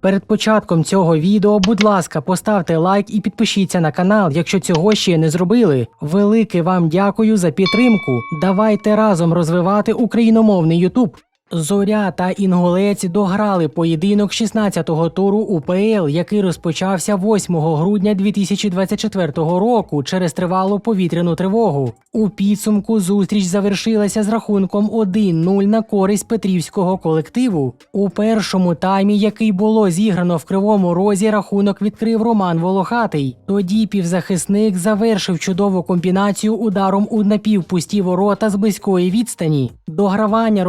Перед початком цього відео, будь ласка, поставте лайк і підпишіться на канал, якщо цього ще не зробили. Велике вам дякую за підтримку. Давайте разом розвивати україномовний Ютуб. Зоря та Інгулець дограли поєдинок 16-го туру УПЛ, який розпочався 8 грудня 2024 року через тривалу повітряну тривогу. У підсумку зустріч завершилася з рахунком 1-0 на користь петрівського колективу. У першому таймі, який було зіграно в кривому розі, рахунок відкрив Роман Волохатий. Тоді півзахисник завершив чудову комбінацію ударом у напівпусті ворота з близької відстані. Догравання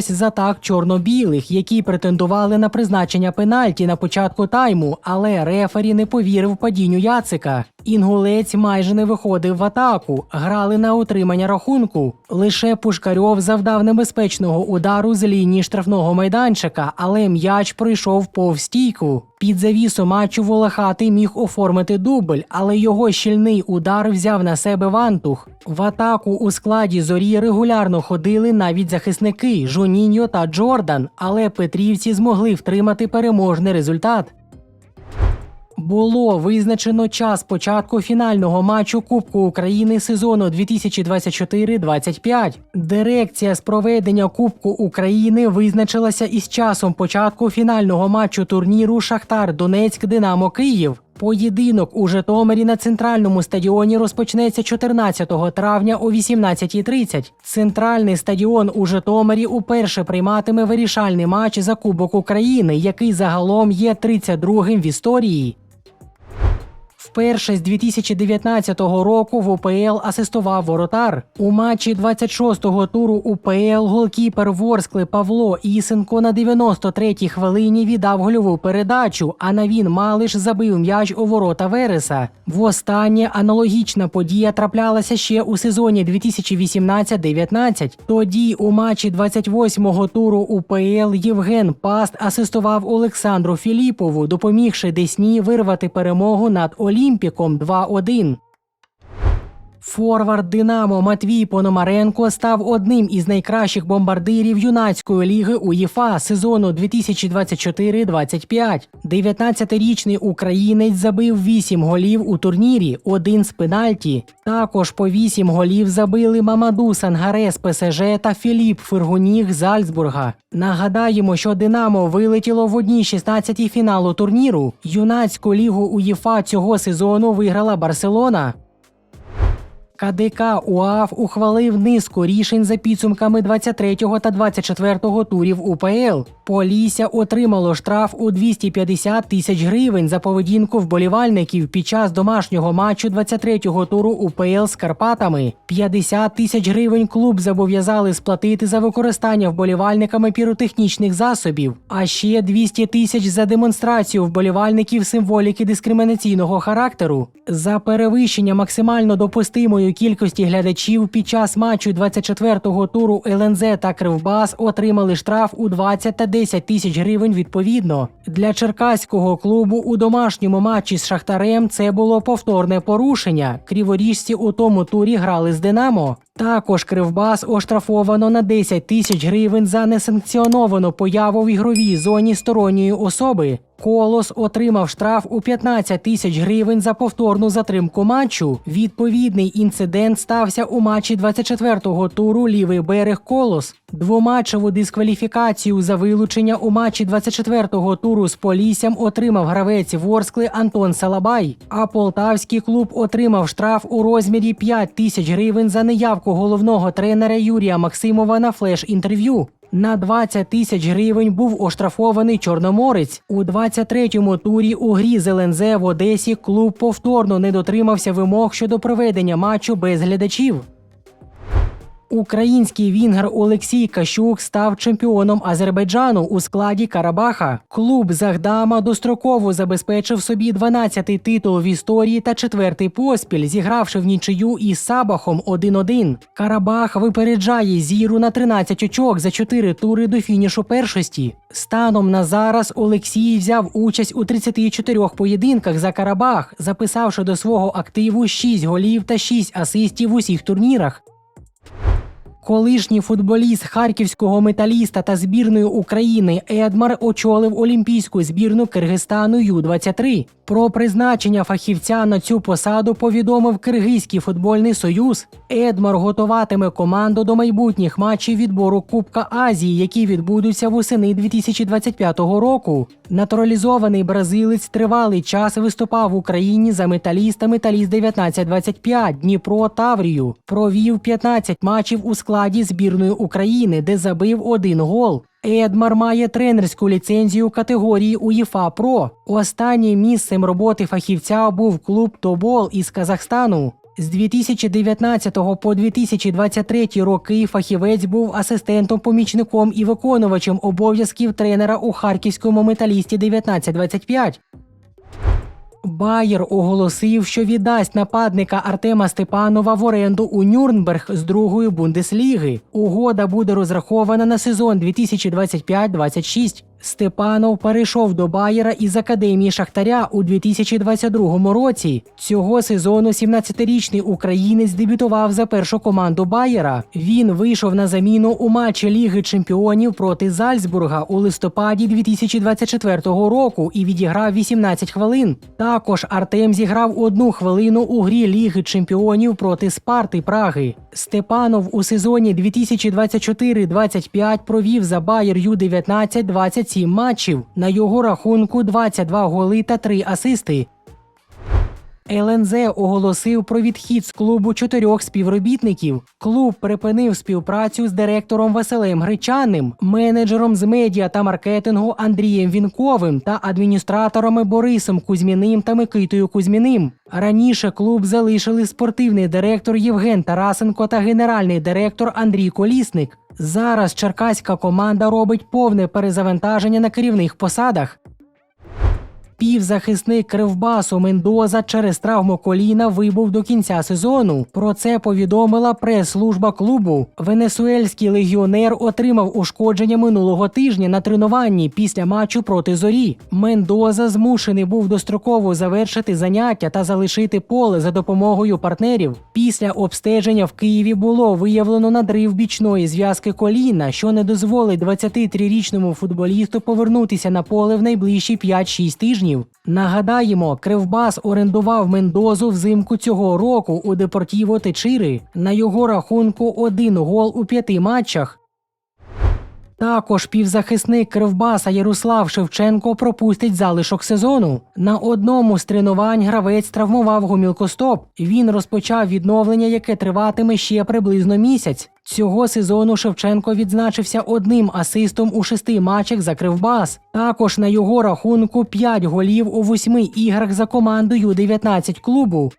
розпочалось з атак чорно-білих, які претендували на призначення пенальті на початку тайму, але рефері не повірив падінню Яцика. Інгулець майже не виходив в атаку, грали на утримання рахунку. Лише Пушкарьов завдав небезпечного удару з лінії штрафного майданчика, але м'яч пройшов повз стійку. Під завісу матчу Волохатий міг оформити дубль, але його щільний удар взяв на себе вантух. В атаку у складі зорі регулярно ходили навіть захисники Жоніньо та Джордан, але петрівці змогли втримати переможний результат. Було визначено час початку фінального матчу Кубку України сезону 2024-25. Дирекція з проведення Кубку України визначилася із часом початку фінального матчу турніру Шахтар Донецьк Динамо Київ. Поєдинок у Житомирі на центральному стадіоні розпочнеться 14 травня о 18.30. Центральний стадіон у Житомирі уперше прийматиме вирішальний матч за Кубок України, який загалом є 32-м в історії. Вперше з 2019 року в УПЛ асистував воротар. У матчі 26-го туру УПЛ голкіпер Ворскли Павло Ісенко на 93-й хвилині віддав гольову передачу, а Навін Малиш забив м'яч у ворота Вереса. Востаннє аналогічна подія траплялася ще у сезоні 2018-19. Тоді у матчі 28-го туру УПЛ Євген Паст асистував Олександру Філіпову, допомігши Десні вирвати перемогу над Олімпіком 2-1. Форвард Динамо Матвій Пономаренко став одним із найкращих бомбардирів юнацької ліги УЄФА сезону 2024-25. 19-річний українець забив 8 голів у турнірі, один з пенальті. Також по 8 голів забили Мамаду Сангаре з ПСЖ та Філіп Фергуніг з Альцбурга. Нагадаємо, що Динамо вилетіло в одній 16-й фіналу турніру. Юнацьку лігу УЄФА цього сезону виграла Барселона. КДК УАФ ухвалив низку рішень за підсумками 23-го та 24-го турів УПЛ. Полісся отримало штраф у 250 тисяч гривень за поведінку вболівальників під час домашнього матчу 23-го туру УПЛ з Карпатами. 50 тисяч гривень клуб зобов'язали сплатити за використання вболівальниками піротехнічних засобів, а ще 200 тисяч за демонстрацію вболівальників символіки дискримінаційного характеру. За перевищення максимально допустимої кількості глядачів під час матчу 24-го туру ЛНЗ та Кривбас отримали штраф у 20 та 10 тисяч гривень відповідно. Для черкаського клубу у домашньому матчі з Шахтарем це було повторне порушення. Криворіжці у тому турі грали з Динамо. Також Кривбас оштрафовано на 10 тисяч гривень за несанкціоновану появу в ігровій зоні сторонньої особи. Колос отримав штраф у 15 тисяч гривень за повторну затримку матчу. Відповідний інцидент стався у матчі 24-го туру лівий берег Колос. Двоматчеву дискваліфікацію за вилучення у матчі 24-го туру з Поліссям отримав гравець Ворскли Антон Салабай. А полтавський клуб отримав штраф у розмірі 5 тисяч гривень за неявку головного тренера Юрія Максимова на флеш-інтерв'ю. На 20 тисяч гривень був оштрафований Чорноморець. У 23-му турі у грі з ЛНЗ в Одесі клуб повторно не дотримався вимог щодо проведення матчу без глядачів. Український вінгер Олексій Кащук став чемпіоном Азербайджану у складі Карабаха. Клуб Захдама достроково забезпечив собі 12-й титул в історії та четвертий поспіль, зігравши в нічию із Сабахом 1-1. Карабах випереджає зіру на 13 очок за 4 тури до фінішу першості. Станом на зараз Олексій взяв участь у 34 поєдинках за Карабах, записавши до свого активу 6 голів та 6 асистів в усіх турнірах. Колишній футболіст харківського металіста та збірної України Едмар очолив олімпійську збірну Киргизстану Ю-23. Про призначення фахівця на цю посаду повідомив Киргизький футбольний союз. Едмар готуватиме команду до майбутніх матчів відбору Кубка Азії, які відбудуться восени 2025 року. Натуралізований бразилець тривалий час виступав в Україні за металіста Металіст 1925 Дніпро Таврію. Провів 15 матчів у складі збірної України, де забив один гол. Едмар має тренерську ліцензію категорії УЄФА Про. Останнім місцем роботи фахівця був клуб Тобол із Казахстану. З 2019 по 2023 роки фахівець був асистентом-помічником і виконувачем обов'язків тренера у харківському металісті 1925. Байер оголосив, що віддасть нападника Артема Степанова в оренду у Нюрнберг з другої бундесліги. Угода буде розрахована на сезон 2025-26. Степанов перейшов до Байера із академії Шахтаря у 2022 році. Цього сезону 17-річний українець дебютував за першу команду Байера. Він вийшов на заміну у матчі Ліги Чемпіонів проти Зальцбурга у листопаді 2024 року і відіграв 18 хвилин. Також Артем зіграв одну хвилину у грі Ліги Чемпіонів проти Спарти Праги. Степанов у сезоні 2024-25 провів за Байер Ю-19 27 матчів. На його рахунку 22 голи та 3 асисти. ЛНЗ оголосив про відхід з клубу чотирьох співробітників. Клуб припинив співпрацю з директором Василем Гречаним, менеджером з медіа та маркетингу Андрієм Вінковим та адміністраторами Борисом Кузьміним та Микитою Кузьміним. Раніше клуб залишили спортивний директор Євген Тарасенко та генеральний директор Андрій Колісник. Зараз черкаська команда робить повне перезавантаження на керівних посадах. Півзахисник Кривбасу Мендоза через травму коліна вибув до кінця сезону. Про це повідомила прес-служба клубу. Венесуельський легіонер отримав ушкодження минулого тижня на тренуванні після матчу проти зорі. Мендоза змушений був достроково завершити заняття та залишити поле за допомогою партнерів. Після обстеження в Києві було виявлено надрив бічної зв'язки коліна, що не дозволить 23-річному футболісту повернутися на поле в найближчі 5-6 тижнів. Нагадаємо, Кривбас орендував Мендозу взимку цього року у Депортіво Течири. На його рахунку один гол у п'яти матчах. Також півзахисник Кривбаса Ярослав Шевченко пропустить залишок сезону. На одному з тренувань гравець травмував гомілкостоп. Він розпочав відновлення, яке триватиме ще приблизно місяць. Цього сезону Шевченко відзначився одним асистом у шести матчах за Кривбас. Також на його рахунку 5 голів у восьми іграх за командою 19 клубу.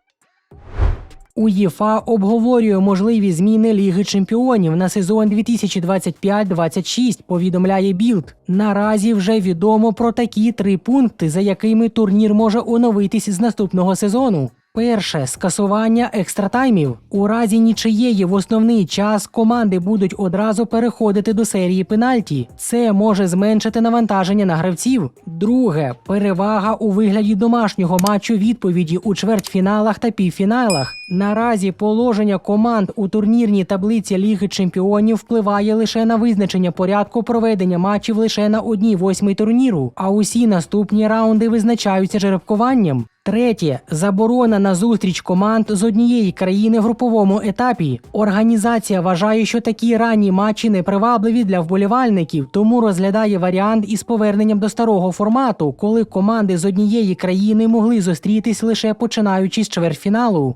УЄФА обговорює можливі зміни Ліги Чемпіонів на сезон 2025-26, повідомляє Білд. Наразі вже відомо про такі три пункти, за якими турнір може оновитись з наступного сезону. Перше скасування екстратаймів. У разі нічиєї в основний час команди будуть одразу переходити до серії пенальті. Це може зменшити навантаження на гравців. Друге перевага у вигляді домашнього матчу відповіді у чвертьфіналах та півфіналах. Наразі положення команд у турнірній таблиці Ліги Чемпіонів впливає лише на визначення порядку проведення матчів лише на одній восьмій турніру, а усі наступні раунди визначаються жеребкуванням. Третє заборона на зустріч команд з однієї країни в груповому етапі. Організація вважає, що такі ранні матчі непривабливі для вболівальників, тому розглядає варіант із поверненням до старого формату, коли команди з однієї країни могли зустрітись лише починаючи з чвертьфіналу.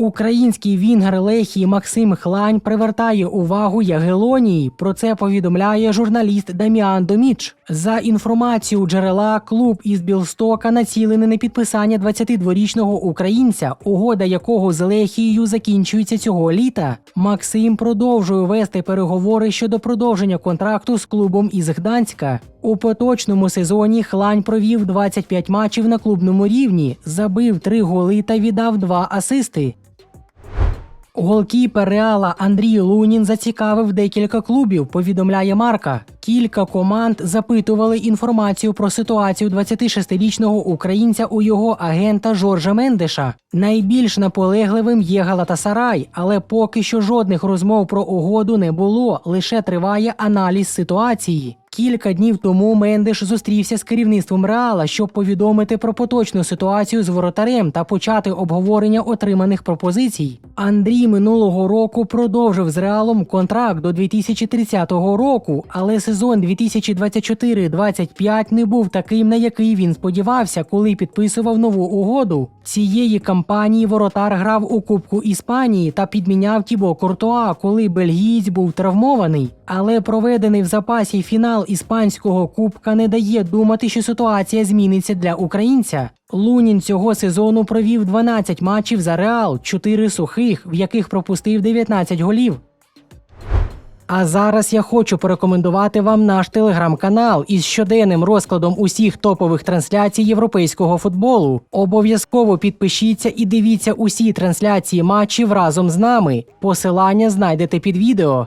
Український вінгер Лехії Максим Хлань привертає увагу Ягелонії. Про це повідомляє журналіст Даміан Доміч. За інформацією джерела, клуб із Білстока націлений на підписання 22-річного українця, угода якого з Лехією закінчується цього літа. Максим продовжує вести переговори щодо продовження контракту з клубом із Гданська. У поточному сезоні Хлань провів 25 матчів на клубному рівні, забив 3 голи та віддав 2 асисти. Голкіпер Реала Андрій Лунін зацікавив декілька клубів, повідомляє Марка. Кілька команд запитували інформацію про ситуацію 26-річного українця у його агента Жоржа Мендеша. Найбільш наполегливим є Галатасарай, але поки що жодних розмов про угоду не було. Лише триває аналіз ситуації. Кілька днів тому Мендеш зустрівся з керівництвом Реала, щоб повідомити про поточну ситуацію з воротарем та почати обговорення отриманих пропозицій. Андрій минулого року продовжив з Реалом контракт до 2030 року, але сезон 2024-25 не був таким, на який він сподівався, коли підписував нову угоду. Цієї кампанії воротар грав у Кубку Іспанії та підміняв Тібо Куртуа, коли бельгієць був травмований. Але проведений в запасі фінал іспанського кубка не дає думати, що ситуація зміниться для українця. Лунін цього сезону провів 12 матчів за Реал, 4 сухих, в яких пропустив 19 голів. А зараз я хочу порекомендувати вам наш телеграм-канал із щоденним розкладом усіх топових трансляцій європейського футболу. Обов'язково підпишіться і дивіться усі трансляції матчів разом з нами. Посилання знайдете під відео.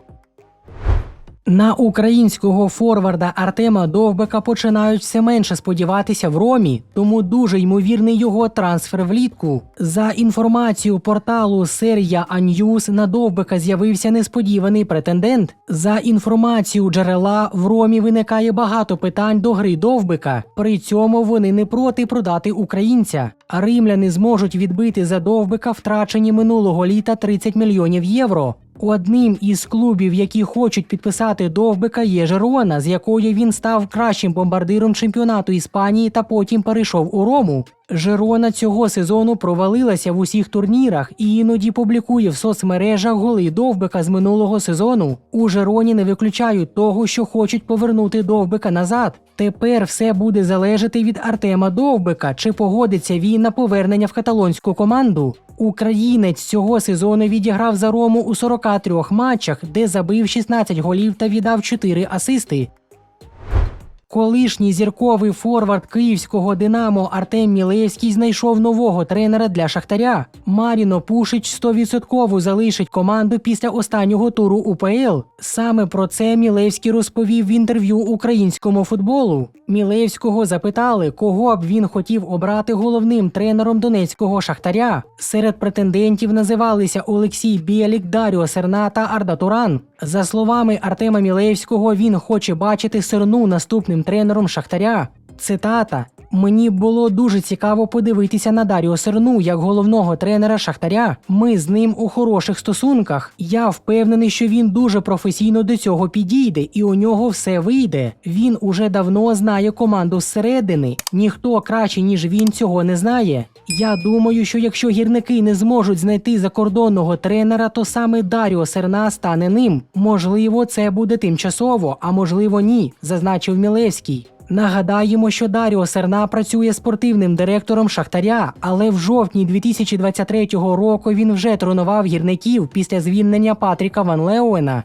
На українського форварда Артема Довбека починають все менше сподіватися в Ромі, тому дуже ймовірний його трансфер влітку. За інформацією порталу Серія Аньюз на Довбека з'явився несподіваний претендент. За інформацією джерела в Ромі виникає багато питань до гри Довбика. При цьому вони не проти продати українця. Римляни зможуть відбити за Довбика втрачені минулого літа 30 мільйонів євро. Одним із клубів, які хочуть підписати Довбика, є Жерона, з якою він став кращим бомбардиром чемпіонату Іспанії та потім перейшов у Рому. Жерона цього сезону провалилася в усіх турнірах і іноді публікує в соцмережах голи Довбика з минулого сезону. У Жероні не виключають того, що хочуть повернути Довбика назад. Тепер все буде залежати від Артема Довбика, чи погодиться він на повернення в каталонську команду. Українець цього сезону відіграв за Рому у 43 матчах, де забив 16 голів та віддав 4 асисти. Колишній зірковий форвард київського Динамо Артем Мілевський знайшов нового тренера для Шахтаря. Маріно Пушич 100% залишить команду після останнього туру УПЛ. Саме про це Мілевський розповів в інтерв'ю українському футболу. Мілевського запитали, кого б він хотів обрати головним тренером донецького Шахтаря. Серед претендентів називалися Олексій Білік, Даріо Серна та Арда Туран. За словами Артема Мілевського, він хоче бачити Сирну наступним тренером Шахтаря. Цитата. Мені було дуже цікаво подивитися на Даріо Серну як головного тренера Шахтаря. Ми з ним у хороших стосунках. Я впевнений, що він дуже професійно до цього підійде, і у нього все вийде. Він уже давно знає команду зсередини. Ніхто краще ніж він цього не знає. Я думаю, що якщо гірники не зможуть знайти закордонного тренера, то саме Даріо Серна стане ним. Можливо, це буде тимчасово, а можливо, ні, зазначив Мілевський. Нагадаємо, що Даріо Серна працює спортивним директором Шахтаря, але в жовтні 2023 року він вже тренував гірників після звільнення Патріка Ван Леуена.